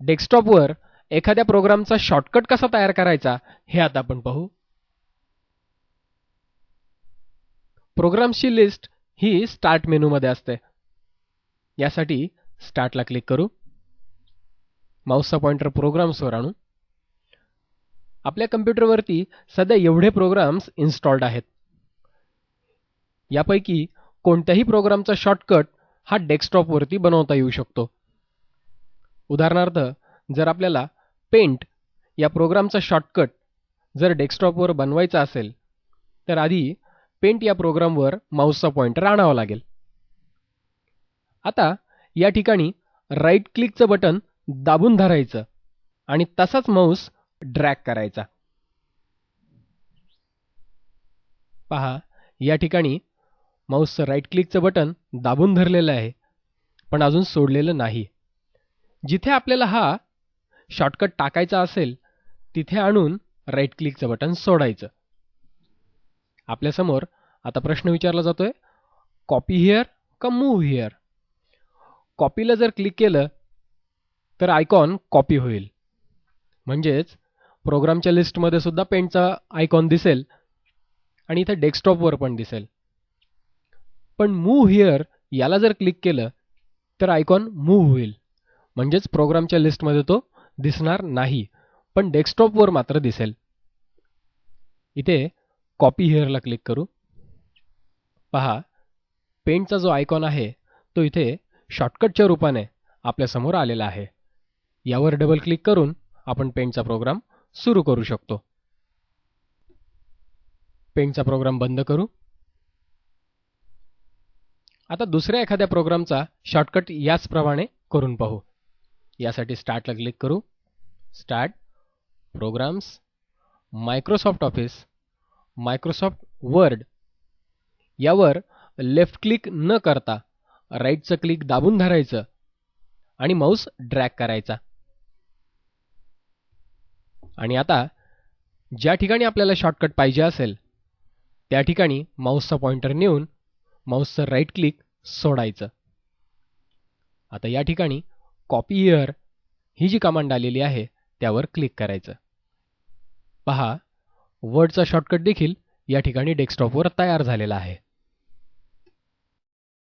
डेस्कटॉपवर एखाद्या प्रोग्रामचा शॉर्टकट कसा तयार करायचा हे आता आपण पाहू. प्रोग्राम्सची लिस्ट ही स्टार्ट मेनूमध्ये असते. यासाठी स्टार्टला क्लिक करू. माऊसचा पॉइंटर प्रोग्राम्सवर आणू. आपल्या कम्प्युटरवरती सध्या एवढे प्रोग्राम्स इन्स्टॉल्ड आहेत. यापैकी कोणत्याही प्रोग्रामचा शॉर्टकट हा डेस्कटॉपवरती बनवता येऊ शकतो. उदाहरणार्थ जर आपल्याला पेंट या प्रोग्रामचा शॉर्टकट जर डेस्कटॉपवर बनवायचा असेल तर आधी पेंट या प्रोग्रामवर माऊसचा पॉइंटर आणावा लागेल. आता या ठिकाणी राईट क्लिकचं बटन दाबून धरायचं आणि तसाच माऊस ड्रॅग करायचा. पहा या ठिकाणी माऊसचं राईट क्लिकचं बटन दाबून धरलेलं आहे पण अजून सोडलेलं नाही. जिथे आपल्याला हा शॉर्टकट टाकायचा असेल तिथे आणून राईट क्लिकचं बटन सोडायचं. आपल्यासमोर आता प्रश्न विचारला जातोय कॉपी हिअर का मूव्ह हिअर कॉपीला जर क्लिक केलं तर आयकॉन कॉपी होईल. म्हणजेच प्रोग्रामच्या लिस्टमध्ये सुद्धा पेंटचा आयकॉन दिसेल आणि इथे डेस्कटॉपवर पण दिसेल. पण मूव्ह हिअर याला जर क्लिक केलं तर आयकॉन मूव्ह होईल. म्हणजेच प्रोग्रामच्या लिस्टमध्ये तो दिसणार नाही पण डेस्कटॉपवर मात्र दिसेल. इथे कॉपी हिअरला क्लिक करू. पहा पेंटचा जो आयकॉन आहे तो इथे शॉर्टकटच्या रूपाने आपल्यासमोर आलेला आहे. यावर डबल क्लिक करून आपण पेंटचा प्रोग्राम सुरू करू शकतो. पेंटचा प्रोग्राम बंद करू. आता दुसऱ्या एखाद्या प्रोग्रामचा शॉर्टकट याचप्रमाणे करून पाहू. यासाठी स्टार्टला क्लिक करू. Start programs Microsoft Office Microsoft Word यावर लेफ्ट क्लिक न करता राईटचं क्लिक दाबून धरायचं आणि माऊस ड्रॅग करायचा. आणि आता ज्या ठिकाणी आपल्याला शॉर्टकट पाहिजे असेल त्या ठिकाणी माऊसचा पॉइंटर नेऊन माऊसचं राईट क्लिक सोडायचं. आता या ठिकाणी कॉपी इयर ही जी कमांड आलेली आहे त्यावर क्लिक करायचं. पहा वर्डचा शॉर्टकट देखील या ठिकाणी डेस्कटॉपवर तयार झालेला आहे.